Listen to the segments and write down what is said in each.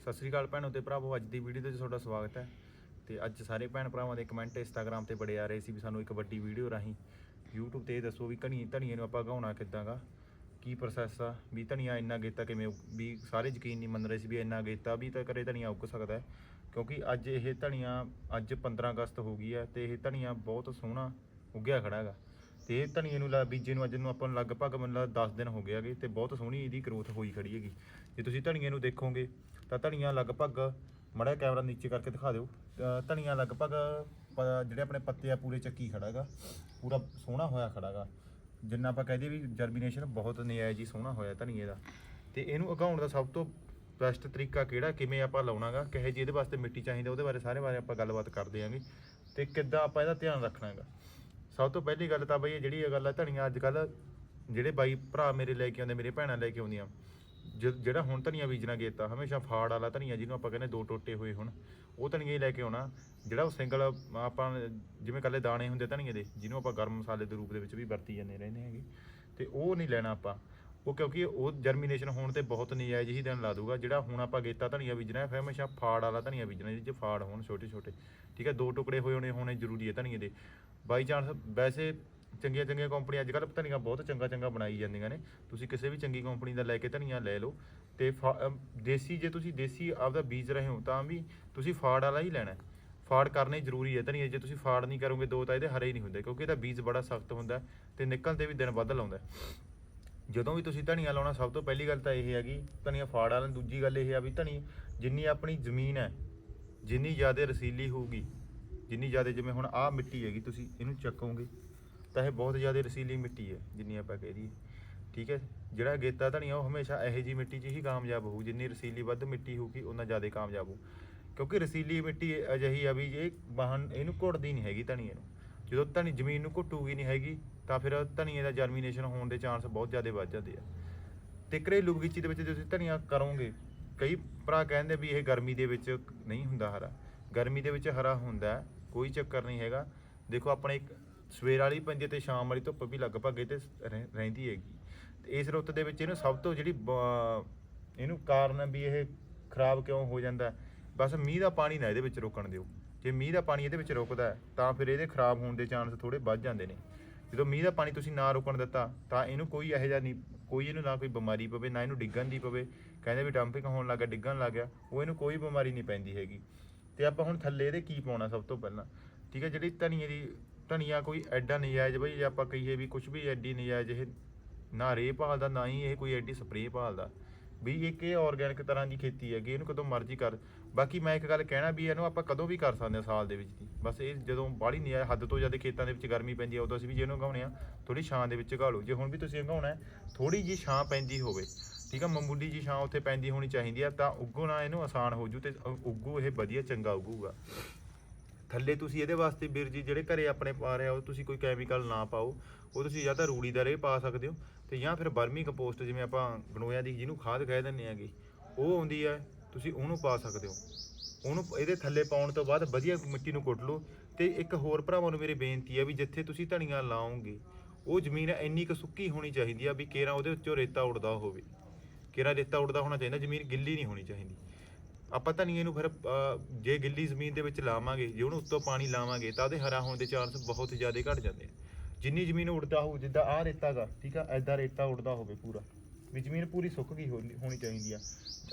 ਸਤਿ ਸ੍ਰੀ ਅਕਾਲ ਭੈਣੋ ਤੇ ਭਰਾਵੋ, ਅੱਜ ਦੀ ਵੀਡੀਓ ਤੇ ਤੁਹਾਡਾ ਸਵਾਗਤ ਹੈ। ਤੇ ਅੱਜ ਸਾਰੇ ਭੈਣ ਭਰਾਵਾਂ ਦੇ ਕਮੈਂਟ ਇੰਸਟਾਗ੍ਰam ਤੇ ਬੜੇ ਆ ਰਹੇ ਸੀ ਵੀ ਸਾਨੂੰ ਇੱਕ ਵੱਡੀ ਵੀਡੀਓ ਰਾਹੀਂ। YouTube ਤੇ ਇਹ ਦੱਸੋ ਵੀ ਧਣੀ ਧਨੀਏ ਨੂੰ ਆਪਾਂ ਗਾਉਣਾ ਕਿੱਦਾਂਗਾ ਕੀ ਪ੍ਰੋਸੈਸ ਆ? ਵੀ ਧਨੀਆ ਇੰਨਾ ਗੇਤਾ ਕਿਵੇਂ ਉੱਗ- ਵੀ ਸਾਰੇ ਯਕੀਨ ਨਹੀਂ ਮੰਨ ਰਹੇ ਸੀ ਵੀ ਇੰਨਾ ਗੇਤਾ, ਵੀ ਤਾਂ ਕਰੇ ਧਨੀਆ ਉੱਗ ਸਕਦਾ ਹੈ। ਕਿਉਂਕਿ ਅੱਜ ਇਹ ਧਨੀਆ, ਅੱਜ 15 ਅਗਸਤ ਹੋ ਗਈ ਹੈ ਤੇ ਇਹ ਧਨੀਆ ਬਹੁਤ ਸੋਹਣਾ ਉੱਗਿਆ ਖੜਾ ਹੈਗਾ। ਤੇ ਇਹ ਧਨੀਏ ਨੂੰ ਲਾ, ਬੀਜੇ ਨੂੰ ਅੱਜ ਨੂੰ ਆਪਾਂ ਨੂੰ ਲਗਭਗ ਮੈਨੂੰ ਲੱਗਦਾ 10 ਦਿਨ ਹੋ ਗਏ ਹੈਗੇ ਤੇ ਬਹੁਤ ਸੋਹਣੀ ਇਹਦੀ ਗਰੋਥ ਹੋਈ ਖੜੀ ਹੈਗੀ। ਜੇ ਤੁਸੀਂ ਧਨੀਏ ਨੂੰ ਦੇਖੋਗੇ ਤਾਂ ਧਣੀਆਂ ਲਗਭਗ, ਮੜਾ ਕੈਮਰਾ ਨੀਚੇ ਕਰਕੇ ਦਿਖਾ ਦਿਓ, ਤਾਂ ਧਣੀਆਂ ਲਗਭਗ ਪ- ਜਿਹੜੇ ਆਪਣੇ ਪੱਤੇ ਆ ਪੂਰੇ ਚੱਕੀ ਖੜਾ ਹੈਗਾ, ਪੂਰਾ ਸੋਹਣਾ ਹੋਇਆ ਖੜਾ ਹੈਗਾ। ਜਿੰਨਾ ਆਪਾਂ ਕਹਦੇ ਵੀ ਜਰਮੀਨੇਸ਼ਨ ਬਹੁਤ ਨਜਾਇਜ਼ ਜੀ ਸੋਹਣਾ ਹੋਇਆ ਧਣੀਏ ਦਾ। ਤੇ ਇਹਨੂੰ ਉਗਾਉਣ ਦਾ ਸਭ ਤੋਂ ਬੈਸਟ ਤਰੀਕਾ ਕਿਹੜਾ, ਕਿਵੇਂ ਆਪਾਂ ਲਾਉਣਾਗਾ ਕਿਹੇ ਜਿਹਦੇ ਵਾਸਤੇ ਮਿੱਟੀ ਚਾਹੀਦੀ, ਉਹਦੇ ਬਾਰੇ ਸਾਰੇ ਬਾਰੇ ਆਪਾਂ ਗੱਲਬਾਤ ਕਰਦੇ ਆਂਗੇ ਤੇ ਕਿੱਦਾਂ ਆਪਾਂ ਇਹਦਾ ਧਿਆਨ ਰੱਖਣਾ ਹੈਗਾ। ਸਭ ਤੋਂ ਪਹਿਲੀ ਗੱਲ ਤਾਂ ਬਈ ਇਹ ਜਿਹੜੀ ਇਹ ਗੱਲ ਆ ਧਣੀਆਂ ਅੱਜ ਕੱਲ ਜਿਹੜੇ ਬਾਈ ਭਰਾ ਮੇਰੇ ਲੈ ਕੇ ਆਉਂਦੇ, ਮੇਰੇ ਭੈਣਾਂ ਲੈ ਕੇ ਆਉਂਦੀਆਂ ਜ- ਜਿਹੜਾ ਹੁਣ ਧਨੀਆ ਬੀਜਣਾ ਗੇਤਾ ਹਮੇਸ਼ਾ ਫਾੜ ਵਾਲਾ ਧਨੀਆ ਜਿਹਨੂੰ ਆਪਾਂ ਕਹਿੰਦੇ ਦੋ ਟੋਟੇ ਹੋਏ ਹੁਣ, ਉਹ ਧਨੀਆ ਹੀ ਲੈ ਕੇ ਆਉਣਾ। ਜਿਹੜਾ ਉਹ ਸਿੰਗਲ ਆਪਾਂ ਜਿਵੇਂ ਕੱਲੇ ਦਾਣੇ ਹੁੰਦੇ ਧਨੀਏ ਦੇ, ਜਿਹਨੂੰ ਆਪਾਂ ਗਰਮ ਮਸਾਲੇ ਦੇ ਰੂਪ ਦੇ ਵਿੱਚ ਵੀ ਵਰਤੀ ਜਾਂਦੇ ਰਹਿੰਦੇ ਹੈਗੇ, ਤੇ ਉਹ ਨਹੀਂ ਲੈਣਾ ਆਪਾਂ। ਉਹ ਕਿਉਂਕਿ ਉਹ ਜਰਮੀਨੇਸ਼ਨ ਹੋਣ ਤੇ ਬਹੁਤ ਨਜਾਇਜ਼ ਹੀ ਦਿਨ ਲਾ ਦੂਗਾ ਜਿਹੜਾ ਹੁਣ ਆਪਾਂ ਗੇਤਾ ਧਨੀਆ ਬੀਜਣਾ ਹੈ ਫਿਰ ਹਮੇਸ਼ਾ ਫਾੜ ਵਾਲਾ ਧਨੀਆ ਬੀਜਣਾ, ਜਿਹਦੇ ਚ ਫਾੜ ਹੋਣ ਛੋਟੇ ਛੋਟੇ ਠੀਕ ਹੈ, ਦੋ ਟੁਕੜੇ ਹੋਏ ਹੋਣੇ ਹੋਣੇ ਜ਼ਰੂਰੀ ਹੈ ਧਨੀਏ ਦੇ। ਬਾਈ ਚਾਂਸ ਵੈਸੇ ਚੰਗੀਆਂ ਚੰਗੀਆਂ ਕੰਪਨੀਆਂ, ਅੱਜ ਕੱਲ੍ਹ ਧਨੀਆ ਬਹੁਤ ਚੰਗਾ ਚੰਗਾ ਬਣਾਈ ਜਾਂਦੀਆਂ ਨੇ। ਤੁਸੀਂ ਕਿਸੇ ਵੀ ਚੰਗੀ ਕੰਪਨੀ ਦਾ ਲੈ ਕੇ ਧਨੀਆ ਲੈ ਲਓ ਤੇ ਫਾ- ਦੇਸੀ, ਜੇ ਤੁਸੀਂ ਦੇਸੀ ਆਪਦਾ ਬੀਜ ਰਹੇ ਹੋ, ਤਾਂ ਵੀ ਤੁਸੀਂ ਫਾੜ ਵਾਲਾ ਹੀ ਲੈਣਾ ਹੈ। ਫਾੜ ਕਰਨੇ ਜ਼ਰੂਰੀ ਹੈ। ਧਨੀਆ ਜੇ ਤੁਸੀਂ ਫਾੜ ਨਹੀਂ ਕਰੋਗੇ, ਦੋ ਤਾਂ ਇਹਦੇ ਹਰੇ ਹੀ ਨਹੀਂ ਹੁੰਦੇ, ਕਿਉਂਕਿ ਇਹਦਾ ਬੀਜ ਬੜਾ ਸਖਤ ਹੁੰਦਾ ਹੈ ਤੇ ਨਿਕਲਣ ਤੇ ਵੀ ਦਿਨ ਵੱਧ ਲਾਉਂਦਾ ਜਦੋਂ ਵੀ ਤੁਸੀਂ ਧਨੀਆ ਲਾਉਣਾ, ਸਭ ਤੋਂ ਪਹਿਲੀ ਗੱਲ ਤਾਂ ਇਹ ਹੈਗੀ ਧਨੀਆ ਫਾੜ ਵਾਲਾ, ਦੂਜੀ ਗੱਲ ਇਹ ਆ ਵੀ ਧਨੀ ਜਿੰਨੀ ਆਪਣੀ ਜ਼ਮੀਨ ਹੈ, ਜਿੰਨੀ ਜ਼ਿਆਦਾ ਰਸੀਲੀ ਹੋਊਗੀ, ਜਿੰਨੀ ਜ਼ਿਆਦਾ ਜਿਵੇਂ ਹੁਣ ਆਹ ਮਿੱਟੀ ਹੈਗੀ, ਤੁਸੀਂ ਇਹਨੂੰ ਚੱਕੋਗੇ ਤਾਂ ਇਹ ਬਹੁਤ ਜ਼ਿਆਦਾ ਰਸੀਲੀ ਮਿੱਟੀ ਹੈ, ਜਿੰਨੀ ਆਪਾਂ ਕਹਿ ਦਈਏ। ਠੀਕ ਹੈ? ਜਿਹੜਾ ਗੇਤਾ ਧਨੀਆ, ਉਹ ਹਮੇਸ਼ਾ ਇਹੋ ਜੀ ਮਿੱਟੀ 'ਚ ਹੀ ਕਾਮਯਾਬ ਹੋਊ, ਜਿੰਨੀ ਰਸੀਲੀ ਵੱਧ ਮਿੱਟੀ ਹੋਊਗੀ ਉਨਾ ਜ਼ਿਆਦਾ ਕਾਮਯਾਬ ਹੋਊ। ਕਿਉਂਕਿ ਰਸੀਲੀ ਮਿੱਟੀ ਅਜਿਹੀ ਆ ਵੀ ਇਹ ਵਾਹਨ ਇਹਨੂੰ ਘੁੱਟਦੀ ਨਹੀਂ ਹੈਗੀ ਧਨੀਏ ਨੂੰ। ਜਦੋਂ ਧਨੀ, ਜ਼ਮੀਨ ਨੂੰ ਘੁੱਟੂਗੀ ਨਹੀਂ ਹੈਗੀ, ਤਾਂ ਫਿਰ ਧਨੀਏ ਦਾ ਜਰਮੀਨੇਸ਼ਨ ਹੋਣ ਦੇ ਚਾਂਸ ਬਹੁਤ ਜ਼ਿਆਦਾ ਵੱਧ ਜਾਂਦੇ ਆ। ਤੇ ਘਰੇਲੂ ਬਗੀਚੀ ਦੇ ਵਿੱਚ ਜੇ ਤੁਸੀਂ ਧਨੀਆ ਕਰੋਗੇ, ਕਈ ਭਰਾ ਕਹਿੰਦੇ ਵੀ ਇਹ ਗਰਮੀ ਦੇ ਵਿੱਚ ਨਹੀਂ ਹੁੰਦਾ ਹਰਾ। ਗਰਮੀ ਦੇ ਵਿੱਚ ਹਰਾ ਹੁੰਦਾ, ਕੋਈ ਚੱਕਰ ਨਹੀਂ ਹੈਗਾ। ਦੇਖੋ, ਆਪਣੇ ਇੱਕ ਸਵੇਰ ਵਾਲੀ ਪੈਂਦੀ ਹੈ ਤੇ ਸ਼ਾਮ ਵਾਲੀ ਧੁੱਪ ਵੀ ਲਗਭਗ ਇਹ ਤੇ ਰਹਿ- ਰਹਿੰਦੀ ਹੈਗੀ। ਤੇ ਇਸ ਰੁੱਤ ਦੇ ਵਿੱਚ ਇਹਨੂੰ ਸਭ ਤੋਂ ਜਿਹੜੀ ਬ- ਇਹਨੂੰ ਕਾਰਨ ਵੀ ਇਹ ਖਰਾਬ ਕਿਉਂ ਹੋ ਜਾਂਦਾ ਬਸ ਮੀਂਹ ਦਾ ਪਾਣੀ ਨਾ ਇਹਦੇ ਵਿੱਚ ਰੋਕਣ ਦਿਓ। ਜੇ ਮੀਂਹ ਦਾ ਪਾਣੀ ਇਹਦੇ ਵਿੱਚ ਰੁਕਦਾ ਹੈ, ਤਾਂ ਫਿਰ ਇਹਦੇ ਖਰਾਬ ਹੋਣ ਦੇ ਚਾਂਸ ਥੋੜੇ ਵੱਧ ਜਾਂਦੇ ਨੇ। ਜਦੋਂ ਮੀਂਹ ਦਾ ਪਾਣੀ ਤੁਸੀਂ ਨਾ ਰੋਕਣ ਦਿੱਤਾ ਤਾਂ ਇਹਨੂੰ ਕੋਈ ਇਹੋ ਜਿਹਾ ਨਹੀਂ ਕੋਈ ਇਹਨੂੰ ਨਾ ਕੋਈ ਬਿਮਾਰੀ ਪਵੇ ਨਾ ਇਹਨੂੰ ਡਿੱਗਣ ਦੀ ਪਵੇ। ਕਹਿੰਦੇ ਵੀ ਡੰਪਿੰਗ ਹੋਣ ਲੱਗਾ ਡਿੱਗਣ ਲੱਗ ਗਿਆ ਉਹ ਇਹਨੂੰ ਕੋਈ ਬਿਮਾਰੀ ਨਹੀਂ ਪੈਂਦੀ ਹੈਗੀ। ਤੇ ਆਪਾਂ ਹੁਣ ਥੱਲੇ ਇਹਦੇ ਕੀ ਪਾਉਣਾ ਸਭ ਤੋਂ ਪਹਿਲਾਂ? ਠੀਕ ਹੈ ਜਿਹੜੀ ਧਨੀਏ ਦੀ ਧਨੀਆ ਕੋਈ ਐਡਾ ਨਜਾਇਜ਼ ਬਈ ਜੇ ਆਪਾਂ ਕਹੀਏ ਵੀ ਕੁਝ ਵੀ ਐਡੀ ਨਜਾਇਜ਼ ਇਹ ਨਾ ਰੇ ਭਾਲਦਾ, ਨਾ ਹੀ ਇਹ ਕੋਈ ਐਡੀ ਸਪਰੇਅ ਭਾਲਦਾ। ਵੀ ਇੱਕ ਇਹ ਆਰਗੈਨਿਕ ਤਰ੍ਹਾਂ ਦੀ ਖੇਤੀ ਹੈਗੀ, ਇਹਨੂੰ ਕਦੋਂ ਮਰਜ਼ੀ ਕਰ। ਬਾਕੀ ਮੈਂ ਇੱਕ ਗੱਲ ਕਹਿਣਾ ਵੀ ਇਹਨੂੰ ਆਪਾਂ ਕਦੋਂ ਵੀ ਕਰ ਸਕਦੇ ਹਾਂ ਸਾਲ ਦੇ ਵਿੱਚ ਦੀ। ਬਸ ਇਹ ਜਦੋਂ ਬਾਹਲੀ ਨਹੀਂ ਹੱਦ ਤੋਂ ਜ਼ਿਆਦਾ ਖੇਤਾਂ ਦੇ ਵਿੱਚ ਗਰਮੀ ਪੈਂਦੀ ਹੈ ਉਦੋਂ ਅਸੀਂ ਵੀ ਜੇ ਇਹਨੂੰ ਉਗਾਉਣੇ ਆ ਥੋੜੀ ਛਾਂ ਦੇ ਵਿੱਚ ਘਾਲੋ ਜੇ ਹੁਣ ਵੀ ਤੁਸੀਂ ਉਗਾਉਣਾ ਹੈ ਥੋੜੀ ਜੀ ਛਾਂ ਪੈਂਦੀ ਹੋਵੇ, ਠੀਕ ਆ, ਮਾਮੂਲੀ ਜੀ ਛਾਂ ਉੱਥੇ ਪੈਂਦੀ ਹੋਣੀ ਚਾਹੀਦੀ ਆ, ਤਾਂ ਉਗਣਾ ਇਹਨੂੰ ਆਸਾਨ ਹੋ ਜੂ ਤੇ ਉ- ਉੱਗੂ, ਇਹ ਵਧੀਆ ਚੰਗਾ ਉੱਗੂਗਾ। ਥੱਲੇ ਤੁਸੀਂ ਇਹਦੇ ਵਾਸਤੇ ਵੀਰ ਜੀ ਜਿਹੜੇ ਘਰੇ ਆਪਣੇ ਪਾ ਰਹੇ ਹੋ ਤੁਸੀਂ ਕੋਈ ਕੈਮੀਕਲ ਨਾ ਪਾਓ, ਉਹ ਤੁਸੀਂ ਜਾਂ ਤਾਂ ਰੂੜੀ ਦਾ ਰੇ ਪਾ ਸਕਦੇ ਹੋ ਤੇ ਜਾਂ ਫਿਰ ਬਰਮੀ ਕੰਪੋਸਟ ਜਿਵੇਂ ਆਪਾਂ ਗਣੋਇਆ ਦੀ ਜਿਹਨੂੰ ਖਾਦ ਕਹਿ ਦਿੰਦੇ ਆਗੇ ਉਹ ਆਉਂਦੀ ਹੈ, ਤੁਸੀਂ ਉਹਨੂੰ ਪਾ ਸਕਦੇ ਹੋ। ਉਹਨੂੰ ਇਹਦੇ ਥੱਲੇ ਪਾਉਣ ਤੋਂ ਬਾਅਦ ਵਧੀਆ ਮਿੱਟੀ ਨੂੰ ਕੁੱਟ ਲਓ ਤੇ ਇੱਕ ਹੋਰ ਭਰਾਵਾਂ ਨੂੰ ਮੇਰੀ ਬੇਨਤੀ ਹੈ ਵੀ ਜਿੱਥੇ ਤੁਸੀਂ ਧਨੀਆ ਲਾਓਗੇ, ਉਹ ਜ਼ਮੀਨ ਇੰਨੀ ਕੁ ਸੁੱਕੀ ਹੋਣੀ ਚਾਹੀਦੀ ਆ ਵੀ ਕੇਰਾ ਉਹਦੇ ਵਿੱਚੋਂ ਰੇਤਾ ਉੱਡਦਾ ਹੋਵੇ। ਕੇਰਾ ਰੇਤਾ ਉੱਡਦਾ ਹੋਣਾ ਚਾਹੀਦਾ, ਜ਼ਮੀਨ ਗਿੱਲੀ ਨਹੀਂ ਹੋਣੀ ਚਾਹੀਦੀ। ਆਪਾਂ ਧਨੀਏ ਨੂੰ ਫਿਰ ਜੇ ਗਿੱਲੀ ਜ਼ਮੀਨ ਦੇ ਵਿੱਚ ਲਾਵਾਂਗੇ, ਜੇ ਉਹਨੂੰ ਉੱਤੋਂ ਪਾਣੀ ਲਾਵਾਂਗੇ, ਤਾਂ ਉਹਦੇ ਹਰਾ ਹੋਣ ਦੇ ਚਾਂਸ ਬਹੁਤ ਜ਼ਿਆਦਾ ਘਟ ਜਾਂਦੇ ਆ। ਜਿੰਨੀ ਜ਼ਮੀਨ ਉੱਡਦਾ ਹੋਊ, ਜਿੱਦਾਂ ਆਹ ਰੇਤਾ ਗਾ, ਠੀਕ ਆ ਐਦਾਂ ਰੇਤਾ ਉੱਡਦਾ ਹੋਵੇ ਪੂਰਾ। ਵੀ ਜ਼ਮੀਨ ਪੂਰੀ ਸੁੱਕ ਗਈ ਹੋਣੀ ਚਾਹੀਦੀ ਆ।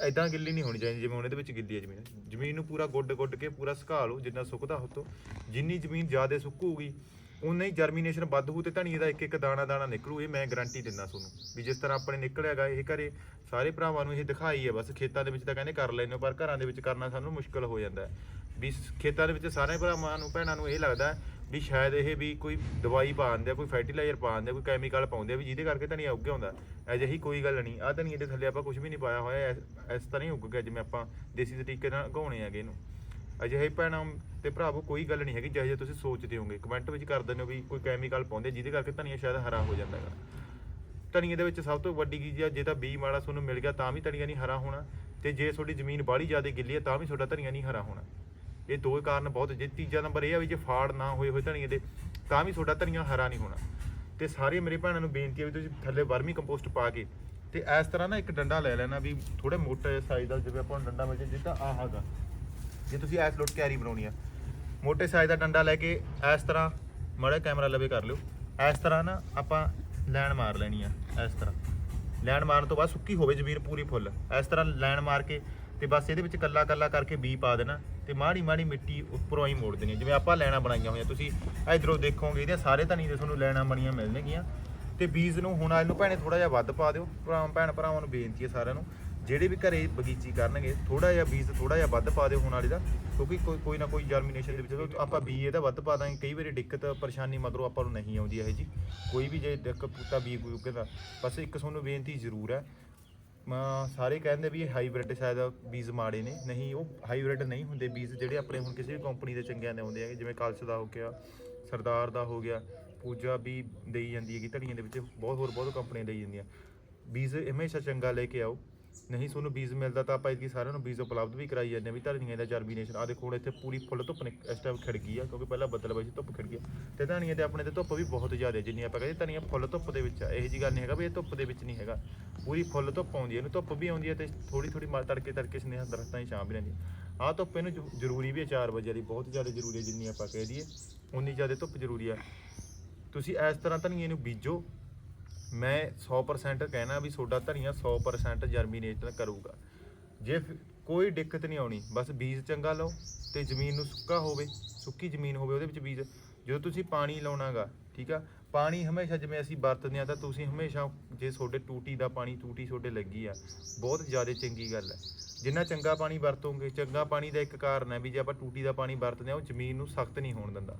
ਐਦਾਂ ਗਿੱਲੀ ਨਹੀਂ ਹੋਣੀ ਚਾਹੀਦੀ, ਜਿਵੇਂ ਹੁਣ ਇਹਦੇ ਵਿੱਚ ਗਿੱਲੀ ਹੈ ਜ਼ਮੀਨ। ਜ਼ਮੀਨ ਨੂੰ ਪੂਰਾ ਗੁੱਡ ਗੁੱਡ ਕੇ ਪੂਰਾ ਸੁਕਾ ਲਓ, ਜਿੰਨਾ ਸੁੱਕਦਾ ਹੋਤੋ ਜਿੰਨੀ ਜ਼ਮੀਨ ਜ਼ਿਆਦਾ ਸੁੱਕੂਗੀ ਉਨਾ ਹੀ ਜਰਮੀਨੇਸ਼ਨ ਵੱਧ ਹੋਊ ਤੇ ਧਨੀਏ ਦਾ ਇੱਕ ਇੱਕ ਦਾਣਾ ਦਾਣਾ ਨਿਕਲੂ ਇਹ ਮੈਂ ਗਾਰੰਟੀ ਦਿੰਦਾ ਤੁਹਾਨੂੰ ਵੀ ਜਿਸ ਤਰ੍ਹਾਂ ਆਪਣੇ ਨਿਕਲਿਆਗਾ ਇਹ ਘਰੇ ਸਾਰੇ ਭਰਾਵਾਂ ਨੂੰ ਇਹ ਦਿਖਾਈ ਹੈ ਬਸ ਖੇਤਾਂ ਦੇ ਵਿੱਚ ਤਾਂ ਕਹਿੰਦੇ ਕਰ ਲੈਂਦੇ ਹੋ, ਪਰ ਘਰਾਂ ਦੇ ਵਿੱਚ ਕਰਨਾ ਸਾਨੂੰ ਮੁਸ਼ਕਲ ਹੋ ਜਾਂਦਾ ਵੀ ਸ- ਖੇਤਾਂ ਦੇ ਵਿੱਚ ਸਾਰੇ ਭਰਾਵਾਂ ਨੂੰ ਭੈਣਾਂ ਨੂੰ ਇਹ ਲੱਗਦਾ ਵੀ ਸ਼ਾਇਦ ਇਹ ਵੀ ਕੋਈ ਦਵਾਈ ਪਾ ਦਿੰਦੇ ਆ ਕੋਈ ਫਰਟੀਲਾਈਜ਼ਰ ਪਾ ਦਿੰਦੇ ਆ ਕੋਈ ਕੈਮੀਕਲ ਪਾਉਂਦੇ ਆ ਵੀ ਜਿਹਦੇ ਕਰਕੇ ਧਨੀਆ ਉੱਗ ਆਉਂਦਾ ਅਜਿਹੀ ਕੋਈ ਗੱਲ ਨਹੀਂ ਆ ਧਨੀਏ ਦੇ ਥੱਲੇ ਆਪਾਂ ਕੁਝ ਵੀ ਨਹੀਂ ਪਾਇਆ ਹੋਇਆ ਇਸ- ਇਸ ਤਰ੍ਹਾਂ ਹੀ ਉੱਗ ਗਿਆ ਜਿਵੇਂ ਆਪਾਂ ਦੇਸੀ ਤਰੀਕੇ ਨਾਲ ਉਗਾਉਣੇ ਹੈਗੇ ਇਹਨੂੰ। ਅਜਿਹੇ ਭੈਣਾਂ ਤੇ ਭਰਾਵੋ ਕੋਈ ਗੱਲ ਨਹੀਂ ਹੈਗੀ, ਜਿਹੇ ਤੁਸੀਂ ਸੋਚਦੇ ਹੋਗੇ ਕਮੈਂਟ ਵਿੱਚ ਕਰ ਦਿੰਦੇ ਹੋ ਵੀ ਕੋਈ ਕੈਮੀਕਲ ਪਾਉਂਦੇ ਜਿਹਦੇ ਕਰਕੇ ਧਨੀਆ ਸ਼ਾਇਦ ਹਰਾ ਹੋ ਜਾਂਦਾ ਹੈਗਾ। ਧਨੀਏ ਦੇ ਵਿੱਚ ਸਭ ਤੋਂ ਵੱਡੀ ਚੀਜ਼ ਆ, ਜੇ ਤਾਂ ਬੀ ਮਾੜਾ ਤੁਹਾਨੂੰ ਮਿਲ ਗਿਆ, ਤਾਂ ਵੀ ਧਨੀਆ ਨਹੀਂ ਹਰਾ ਹੋਣਾ। ਤੇ ਜੇ ਤੁਹਾਡੀ ਜ਼ਮੀਨ ਬਾਹਲੀ ਜ਼ਿਆਦਾ ਗਿੱਲੀ ਹੈ ਤਾਂ ਵੀ ਤੁਹਾਡਾ ਧਨੀਆ ਨਹੀਂ ਹਰਾ ਹੋਣਾ। ਇਹ ਦੋ ਕਾਰਨ ਬਹੁਤ ਜੇ ਤੀਜਾ ਨੰਬਰ ਇਹ ਆ ਵੀ ਜੇ ਫਾੜ ਨਾ ਹੋਏ ਹੋਏ ਧਨੀਏ ਦੇ, ਤਾਂ ਵੀ ਤੁਹਾਡਾ ਧਨੀਆ ਹਰਾ ਨਹੀਂ ਹੋਣਾ। ਤੇ ਸਾਰੇ ਮੇਰੇ ਭੈਣਾਂ ਨੂੰ ਬੇਨਤੀ ਹੈ ਵੀ ਤੁਸੀਂ ਥੱਲੇ ਵਰਮੀ ਕੰਪੋਸਟ ਪਾ ਕੇ ਤੇ ਇਸ ਤਰ੍ਹਾਂ ਨਾ ਇੱਕ ਡੰਡਾ ਲੈ ਲੈਣਾ ਵੀ ਥੋੜੇ ਮੋਟੇ ਸਾਈਜ਼ ਦਾ, ਜਿਵੇਂ ਆਪਾਂ ਨੂੰ ਡੰਡਾ ਮਿਲ ਜੇ ਜਿੱਦਾਂ ਆਹ ਹੈਗਾ। ਜੇ ਤੁਸੀਂ ਐਸ ਲੋਟ ਕੈਰੀ ਬਣਾਉਣੀ ਆ, ਮੋਟੇ ਸਾਈਜ਼ ਦਾ ਡੰਡਾ ਲੈ ਕੇ ਇਸ ਤਰ੍ਹਾਂ ਮੜਾ ਕੈਮਰਾ ਲਵੇ ਕਰ ਲਿਓ। ਇਸ ਤਰ੍ਹਾਂ ਨਾ ਆਪਾਂ ਲੈਣ ਮਾਰ ਲੈਣੀ ਆ, ਇਸ ਤਰ੍ਹਾਂ। ਲੈਣ ਮਾਰਨ ਤੋਂ ਬਾਅਦ ਸੁੱਕੀ ਹੋਵੇ ਜ਼ਮੀਨ ਪੂਰੀ ਫੁੱਲ। ਇਸ ਤਰ੍ਹਾਂ ਲੈਣ ਮਾਰ ਕੇ ਤੇ ਬਸ ਇਹਦੇ ਵਿੱਚ ਕੱਲਾ ਕੱਲਾ ਕਰਕੇ ਬੀ ਪਾ ਦੇਣਾ ਤੇ ਮਾੜੀ ਮਾੜੀ ਮਿੱਟੀ ਉੱਪਰੋਂ ਹੀ ਮੋੜ ਦੇਣੀ ਜਿਵੇਂ ਆਪਾਂ ਲੈਣਾ ਬਣਾਈਆਂ ਹੋਈਆਂ, ਤੁਸੀਂ ਇਧਰੋਂ ਦੇਖੋਗੇ ਇਹਦੇ ਸਾਰੇ ਧਨੀ ਦੇ ਤੁਹਾਨੂੰ ਲੈਣਾ ਬਣੀਆਂ ਮਿਲਣਗੀਆਂ। ਤੇ ਬੀਜ ਨੂੰ ਹੁਣ ਇਹਨੂੰ ਭੈਣੇ ਥੋੜਾ ਜਿਹਾ ਵੱਧ ਪਾ ਦਿਓ। ਭਰਾ ਭੈਣ ਭਰਾਵਾਂ ਨੂੰ ਬੇਨਤੀ ਹੈ ਸਾਰਿਆਂ ਨੂੰ ਜਿਹੜੇ ਵੀ ਘਰੇ ਬਗੀਚੀ ਕਰਨਗੇ ਥੋੜਾ ਜਿਹਾ ਬੀਜ ਥੋੜਾ ਜਿਹਾ ਵੱਧ ਪਾ ਦਿਓ ਹੁਣ ਵਾਲੇ ਦਾ, ਕਿਉਂਕਿ ਕੋਈ ਕੋਈ ਨਾ ਕੋਈ ਜਰਮੀਨੇਸ਼ਨ ਦੇ ਵਿੱਚ ਜਦੋਂ ਆਪਾਂ ਬੀ ਇਹਦਾ ਵੱਧ ਪਾ ਦਾਂਗੇ, ਕਈ ਵਾਰੀ ਦਿੱਕਤ, ਪਰੇਸ਼ਾਨੀ ਮਗਰੋਂ ਆਪਾਂ ਨੂੰ ਨਹੀਂ ਆਉਂਦੀ ਇਹ ਜੀ। ਕੋਈ ਵੀ ਜੇ ਦਿੱਕਤ ਪੁੱਤਾ ਬੀ ਕੋਈ ਦਾ, ਬਸ ਇੱਕ ਤੁਹਾਨੂੰ ਬੇਨਤੀ ਜ਼ਰੂਰ ਹੈ ਮੈਂ ਸਾਰੇ ਕਹਿੰਦੇ ਵੀ ਇਹ ਹਾਈਬ੍ਰਿਡ ਸ਼ਾਇਦ ਬੀਜ ਮਾੜੇ ਨੇ, ਨਹੀਂ, ਉਹ ਹਾਈਬ੍ਰਿਡ ਨਹੀਂ ਹੁੰਦੇ ਬੀਜ ਜਿਹੜੇ ਆਪਣੇ ਹੁਣ ਕਿਸੇ ਵੀ ਕੰਪਨੀ ਦੇ ਚੰਗਿਆਂ ਦੇ ਆਉਂਦੇ ਆ ਜਿਵੇਂ ਕਲਸ਼ ਦਾ ਹੋ ਗਿਆ, ਸਰਦਾਰ ਦਾ ਹੋ ਗਿਆ, ਪੂਜਾ ਵੀ ਦੇਈ ਜਾਂਦੀ ਹੈਗੀ, ਧੜੀਆਂ ਦੇ ਵਿੱਚ ਬਹੁਤ ਹੋਰ ਬਹੁਤ ਕੰਪਨੀਆਂ ਦੇਈ ਜਾਂਦੀਆਂ। ਬੀਜ ਹਮੇਸ਼ਾ ਚੰਗਾ ਲੈ ਕੇ ਆਓ। ਨਹੀਂ, ਤੁਹਾਨੂੰ ਬੀਜ ਮਿਲਦਾ ਤਾਂ ਆਪਾਂ ਇਤਕੀ ਸਾਰਿਆਂ ਨੂੰ ਬੀਜ ਉਪਲਬਧ ਵੀ ਕਰਾਈ ਜਾਂਦੇ ਹਾਂ ਵੀ ਧਨੀਆਂ ਦਾ ਜਰਮੀਨੇਸ਼ਨ ਆ ਦੇਖੋ, ਹੁਣ ਇੱਥੇ ਪੂਰੀ ਫੁੱਲ ਧੁੱਪ ਨੇ ਇਸ ਟਾਈਮ ਖੜ ਗਈ ਆ, ਕਿਉਂਕਿ ਪਹਿਲਾਂ ਬੱਦਲ ਬਾਈ ਸੀ, ਧੁੱਪ ਖਿੜ ਗਈ ਤੇ ਧਨੀਆਂ ਦੇ ਆਪਣੇ ਤੇ ਧੁੱਪ ਵੀ ਬਹੁਤ ਜ਼ਿਆਦਾ ਜਿੰਨੀ ਆਪਾਂ ਕਹਿੰਦੇ ਧਨੀਆ ਫੁੱਲ ਧੁੱਪ ਦੇ ਵਿੱਚ ਆ। ਇਹੋ ਜੀ ਗੱਲ ਨਹੀਂ ਹੈਗਾ ਵੀ ਇਹ ਧੁੱਪ ਦੇ ਵਿੱਚ ਨਹੀਂ ਹੈਗਾ। ਪੂਰੀ ਫੁੱਲ ਧੁੱਪ ਆਉਂਦੀ ਹੈ ਇਹਨੂੰ ਧੁੱਪ ਵੀ ਆਉਂਦੀ ਹੈ ਤੇ ਥੋੜੀ ਥੋੜੀ ਮਾਰ ਤੜਕੇ ਤੜਕੇ ਸਨੇਹ ਦਰਖਤਾਂ ਦੀ ਛਾਂ ਵੀ ਰਹਿੰਦੀ ਆ। ਧੁੱਪ ਇਹਨੂੰ ਜ਼ਰੂਰੀ ਵੀ ਹੈ 4 ਵਜੇ ਦੀ ਬਹੁਤ ਜ਼ਿਆਦਾ ਜ਼ਰੂਰੀ ਹੈ ਜਿੰਨੀ ਆਪਾਂ ਕਹਿ ਦਈਏ। ਉਨੀ ਜ਼ਿਆਦਾ ਧੁੱਪ ਜ਼ਰੂਰੀ ਹੈ ਤੁਸੀਂ ਇਸ ਤਰ੍ਹਾਂ ਧਨੀਏ ਨੂੰ ਬੀਜੋ ਮੈਂ 100% ਕਹਿਣਾ ਵੀ ਤੁਹਾਡਾ ਧਨੀਆ 100% ਜਰਮੀਨੇਟ ਕਰੂਗਾ। ਜੇ ਫਿਰ ਕੋਈ ਦਿੱਕਤ ਨਹੀਂ ਆਉਣੀ, ਬਸ ਬੀਜ ਚੰਗਾ ਲਓ ਤੇ ਜ਼ਮੀਨ ਨੂੰ ਸੁੱਕਾ ਹੋਵੇ, ਸੁੱਕੀ ਜ਼ਮੀਨ ਹੋਵੇ ਉਹਦੇ ਵਿੱਚ ਬੀਜ। ਜਦੋਂ ਤੁਸੀਂ ਪਾਣੀ ਲਾਉਣਾਗਾ, ਠੀਕ ਆ? ਪਾਣੀ ਹਮੇਸ਼ਾ ਜਿਵੇਂ ਅਸੀਂ ਵਰਤਦੇ ਆ ਤਾਂ ਤੁਸੀਂ ਹਮੇਸ਼ਾ ਜੇ ਤੁਹਾਡੇ ਟੂਟੀ ਦਾ ਪਾਣੀ, ਟੂਟੀ ਤੁਹਾਡੇ ਲੱਗੀ ਆ, ਬਹੁਤ ਜ਼ਿਆਦਾ ਚੰਗੀ ਗੱਲ ਹੈ। ਜਿੰਨਾ ਚੰਗਾ ਪਾਣੀ ਵਰਤੋਗੇ, ਚੰਗਾ ਪਾਣੀ ਦਾ ਇੱਕ ਕਾਰਨ ਹੈ ਵੀ ਜੇ ਆਪਾਂ ਟੂਟੀ ਦਾ ਪਾਣੀ ਵਰਤਦੇ ਆ ਉਹ ਜ਼ਮੀਨ ਨੂੰ ਸਖਤ ਨਹੀਂ ਹੋਣ ਦਿੰਦਾ।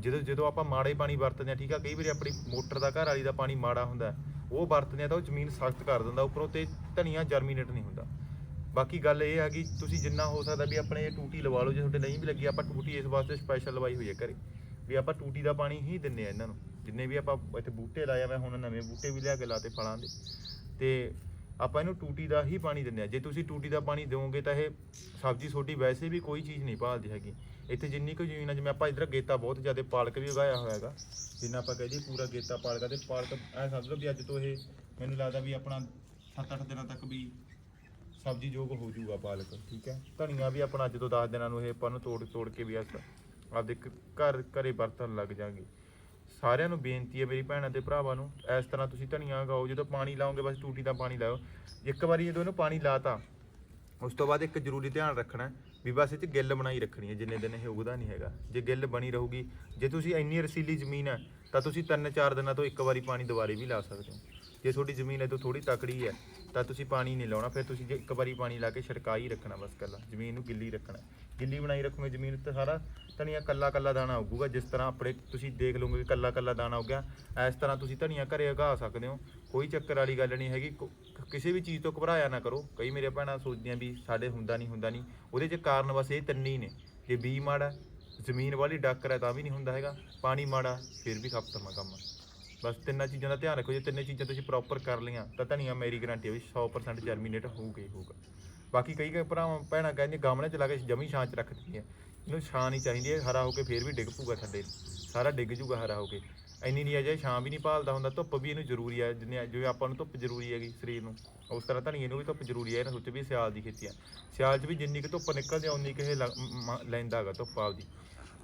ਜਦੋਂ ਜਦੋਂ ਆਪਾਂ ਮਾੜੇ ਪਾਣੀ ਵਰਤਦੇ ਆ ਠੀਕ ਆ, ਕਈ ਵਾਰੀ ਆਪਣੀ ਮੋਟਰ ਦਾ ਘਰ ਵਾਲੀ ਦਾ ਪਾਣੀ ਮਾੜਾ ਹੁੰਦਾ ਉਹ ਵਰਤਦੇ ਆ ਤਾਂ ਉਹ ਜ਼ਮੀਨ ਸਖਤ ਕਰ ਦਿੰਦਾ, ਉੱਪਰੋਂ ਤੇ ਧਨੀਆ ਜਰਮੀਨੇਟ ਨਹੀਂ ਹੁੰਦਾ। ਬਾਕੀ ਗੱਲ ਇਹ ਆ ਕਿ ਤੁਸੀਂ ਜਿੰਨਾ ਹੋ ਸਕਦਾ ਵੀ ਆਪਣੇ ਇਹ ਟੂਟੀ ਲਵਾ ਲਓ, ਜੇ ਤੁਹਾਡੇ ਨਹੀਂ ਵੀ ਲੱਗੀ, ਆਪਾਂ ਟੂਟੀ ਇਸ ਵਾਸਤੇ ਸਪੈਸ਼ਲ ਲਵਾਈ ਹੋਈ ਹੈ ਘਰੇ, ਵੀ ਆਪਾਂ ਟੂਟੀ ਦਾ ਪਾਣੀ ਹੀ ਦਿੰਨੇ ਆ ਇਹਨਾਂ ਨੂੰ। ਜਿੰਨੇ ਵੀ ਆਪਾਂ ਇੱਥੇ ਬੂਟੇ ਲਾਇਆ ਮੈਂ ਹੁਣ ਨਵੇਂ ਬੂਟੇ ਵੀ ਲਿਆ ਕੇ ਲਾਤੇ ਫਲਾਂ ਦੇ। ਤੇ ਆਪਾਂ ਇਹਨੂੰ ਟੂਟੀ ਦਾ ਹੀ ਪਾਣੀ ਦਿੰਦੇ ਆ ਜੇ ਤੁਸੀਂ ਟੂਟੀ ਦਾ ਪਾਣੀ ਦਿਓਗੇ ਤਾਂ ਇਹ ਸਬਜ਼ੀ ਤੁਹਾਡੀ ਵੈਸੇ ਵੀ ਕੋਈ ਚੀਜ਼ ਨਹੀਂ ਭਾਲਦੀ ਹੈਗੀ। ਇੱਥੇ ਜਿੰਨੀ ਕੁ ਜ਼ਮੀਨ ਆ, ਜਿਵੇਂ ਆਪਾਂ ਇਧਰ ਗੇਤਾ ਬਹੁਤ ਜ਼ਿਆਦਾ ਪਾਲਕ ਵੀ ਉਗਾਇਆ ਹੋਇਆ ਹੈਗਾ, ਜਿੰਨਾ ਆਪਾਂ ਕਹਦੇ ਪੂਰਾ ਗੇਤਾ ਪਾਲਕ ਤੇ ਪਾਲਕ ਐ ਸਮਝ ਲਓ ਵੀ ਅੱਜ ਤੋਂ ਇਹ ਮੈਨੂੰ ਲੱਗਦਾ ਵੀ ਆਪਣਾ 7-8 ਦਿਨਾਂ ਤੱਕ ਵੀ ਸਬਜ਼ੀ ਯੋਗ ਹੋ ਜਾਊਗਾ ਪਾਲਕ, ਠੀਕ ਹੈ? ਧਨੀਆ ਵੀ ਆਪਣਾ ਅੱਜ ਤੋਂ 10 ਦਿਨਾਂ ਨੂੰ ਇਹ ਆਪਾਂ ਨੂੰ ਤੋੜ ਤੋੜ ਕੇ ਵੀ ਅਸ ਆਪਦੇ ਕ- ਘਰ ਘਰੇ ਵਰਤਣ ਲੱਗ ਜਾਾਂਗੇ ਸਾਰਿਆਂ ਨੂੰ ਬੇਨਤੀ ਹੈ ਮੇਰੀ ਭੈਣਾਂ ਤੇ ਭਰਾਵਾਂ ਨੂੰ, ਇਸ ਤਰ੍ਹਾਂ ਤੁਸੀਂ ਧਨੀਆ ਉਗਾਓ ਜਦੋਂ ਪਾਣੀ ਲਾਓਗੇ ਬਸ ਟੂਟੀ ਦਾ ਪਾਣੀ ਲਾਓ। ਇੱਕ ਵਾਰੀ ਜਦੋਂ ਇਹਨੂੰ ਪਾਣੀ ਲਾਤਾ, ਉਸ ਤੋਂ ਬਾਅਦ ਇੱਕ ਜ਼ਰੂਰੀ ਧਿਆਨ ਰੱਖਣਾ ਵੀ ਬਸ ਇਹ ਚ ਗਿੱਲ ਬਣਾਈ ਰੱਖਣੀ ਹੈ, ਜਿੰਨੇ ਦਿਨ ਇਹ ਉਗਦਾ ਨਹੀਂ ਹੈਗਾ। ਜੇ ਗਿੱਲ ਬਣੀ ਰਹੂਗੀ, ਜੇ ਤੁਸੀਂ ਇੰਨੀ ਰਸੀਲੀ ਜ਼ਮੀਨ ਹੈ, ਤਾਂ ਤੁਸੀਂ ਤਿੰਨ ਚਾਰ ਦਿਨਾਂ ਤੋਂ ਇੱਕ ਵਾਰੀ ਪਾਣੀ ਦੁਬਾਰੇ ਵੀ ਲਾ ਸਕਦੇ ਹੋ। ਜੇ ਤੁਹਾਡੀ ਜ਼ਮੀਨ ਇਹ ਤੋਂ ਥੋੜੀ ਤਕੜੀ ਹੈ, ਤਾਂ ਤੁਸੀਂ ਪਾਣੀ ਨਹੀਂ ਲਾਉਣਾ, ਫਿਰ ਤੁਸੀਂ ਜੇ ਇੱਕ ਵਾਰੀ ਪਾਣੀ ਲਾ ਕੇ ਛਿੜਕਾ ਹੀ ਰੱਖਣਾ ਬਸ ਕੱਲਾ, ਜ਼ਮੀਨ ਨੂੰ ਗਿੱਲੀ ਰੱਖਣਾ। ਗਿੱਲੀ ਬਣਾਈ ਰੱਖੋਗੇ ਜ਼ਮੀਨ ਤੇ ਸਾਰਾ ਧਨੀਆ ਕੱਲਾ ਕੱਲਾ ਦਾਣਾ ਉੱਗੂਗਾ, ਜਿਸ ਤਰ੍ਹਾਂ ਆਪਣੇ ਤੁਸੀਂ ਦੇਖ ਲਓਗੇ ਕਿ ਕੱਲਾ ਕੱਲਾ ਦਾਣਾ ਉੱਗਿਆ, ਇਸ ਤਰ੍ਹਾਂ ਤੁਸੀਂ ਧਨੀਆ ਘਰੇ ਉਗਾ ਸਕਦੇ ਹੋ, ਕੋਈ ਚੱਕਰ ਵਾਲੀ ਗੱਲ ਨਹੀਂ ਹੈਗੀ ਕਿਸੇ ਵੀ ਚੀਜ਼ ਤੋਂ ਘਬਰਾਇਆ ਨਾ ਕਰੋ। ਕਈ ਮੇਰੇ ਭੈਣਾਂ ਸੋਚਦੀਆਂ ਵੀ ਸਾਡੇ ਹੁੰਦਾ ਨਹੀਂ ਹੁੰਦਾ ਨਹੀਂ, ਉਹਦੇ 'ਚ ਕਾਰਨ ਬਸ ਇਹ ਤੰਨੀ ਨੇ, ਜੇ ਬੀ ਮਾੜਾ, ਜ਼ਮੀਨ ਵਾਲੀ ਡਾਕਰ ਹੈ ਤਾਂ ਵੀ ਨਹੀਂ ਹੁੰਦਾ ਹੈਗਾ, ਪਾਣੀ ਮਾੜਾ, ਫਿਰ ਵੀ ਖਤਮ ਆ ਕੰਮ ਬਸ ਤਿੰਨਾਂ ਚੀਜ਼ਾਂ ਦਾ ਧਿਆਨ ਰੱਖੋ, ਜੇ ਤਿੰਨੇ ਚੀਜ਼ਾਂ ਤੁਸੀਂ ਪ੍ਰੋਪਰ ਕਰ ਲਈਆਂ, ਤਾਂ ਧਨੀਆ ਮੇਰੀ ਗਾਰੰਟੀ ਹੈ ਵੀ 100% ਜਰਮੀਨੇਟ ਹੋਊਗਾ ਹੀ ਹੋਊਗਾ। ਬਾਕੀ ਕਈ ਕਈ ਭਰਾਵਾਂ, ਭੈਣਾਂ ਕਹਿੰਦੇ ਗਮਲੇ ਚ ਲਾ ਕੇ ਜਮੀ ਛਾਂ ਚ ਰੱਖ ਦਿੰਦੀਆਂ। ਇਹਨੂੰ ਛਾਂ ਨਹੀਂ ਚਾਹੀਦੀ ਹੈ ਹਰਾ ਹੋ ਕੇ ਫੇਰ ਵੀ ਡਿੱਗ ਪੂਗਾ ਥੱਲੇ। ਸਾਰਾ ਡਿੱਗ ਜੂਗਾ ਹਰਾ ਹੋ ਕੇ। ਇੰਨੀ ਨਹੀਂ ਅਜੇ ਛਾਂ ਵੀ ਨਹੀਂ ਭਾਲਦਾ ਹੁੰਦਾ, ਧੁੱਪ ਵੀ ਇਹਨੂੰ ਜ਼ਰੂਰੀ ਹੈ ਜਿੰਨੇ ਜਿਵੇਂ ਆਪਾਂ ਨੂੰ ਧੁੱਪ ਜ਼ਰੂਰੀ ਹੈਗੀ ਸਰੀਰ ਨੂੰ। ਉਸ ਤਰ੍ਹਾਂ ਧਨੀਏ ਨੂੰ ਵੀ ਧੁੱਪ ਜ਼ਰੂਰੀ ਹੈ ਇਹਨਾਂ ਸੋਚੇ ਵੀ ਸਿਆਲ ਦੀ ਖੇਤੀ ਆ। ਸਿਆਲ 'ਚ ਵੀ ਜਿੰਨੀ ਕੁ ਧੁੱਪ ਨਿਕਲਦੀ ਆ ਉਨੀ ਕੁ ਇਹ ਮ- ਲੈਂਦਾ ਹੈਗਾ ਧੁੱਪ ਆਪਦੀ।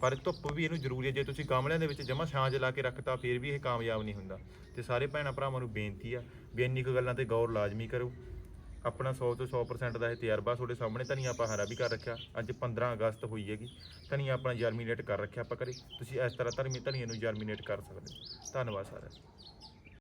ਪਰ ਧੁੱਪ ਵੀ ਇਹਨੂੰ ਜ਼ਰੂਰੀ ਹੈ। ਜੇ ਤੁਸੀਂ ਗਮਲਿਆਂ ਦੇ ਵਿੱਚ ਜਮਾ ਛਾਂ 'ਚ ਲਾ ਕੇ ਰੱਖਤਾ, ਫਿਰ ਵੀ ਇਹ ਕਾਮਯਾਬ ਨਹੀਂ ਹੁੰਦਾ। ਤੇ ਸਾਰੇ ਭੈਣਾਂ ਭਰਾਵਾਂ ਨੂੰ ਬੇਨਤੀ ਆ ਵੀ ਇੰਨੀ ਕੁ ਗੱਲਾਂ ਤੇ ਗੌਰ ਲਾਜ਼ਮੀ ਕਰੋ। ਆਪਣਾ 100 ਤੋਂ 100% ਦਾ ਇਹ ਤਜਰਬਾ ਤੁਹਾਡੇ ਸਾਹਮਣੇ ਧਨੀਆ ਆਪਾਂ ਹਰਾ ਵੀ ਕਰ ਰੱਖਿਆ। ਅੱਜ 15 ਅਗਸਤ ਹੋਈ ਹੈਗੀ। ਧਨੀਆ ਆਪਣਾ ਜਰਮੀਨੇਟ ਕਰ ਰੱਖਿਆ ਆਪਾਂ ਘਰੇ। ਤੁਸੀਂ ਇਸ ਤਰ੍ਹਾਂ ਧਰਮੀ ਧਨੀਏ ਨੂੰ ਜਰਮੀਨੇਟ ਕਰ ਸਕਦੇ ਹੋ। ਧੰਨਵਾਦ ਸਾਰਿਆਂ ਦਾ।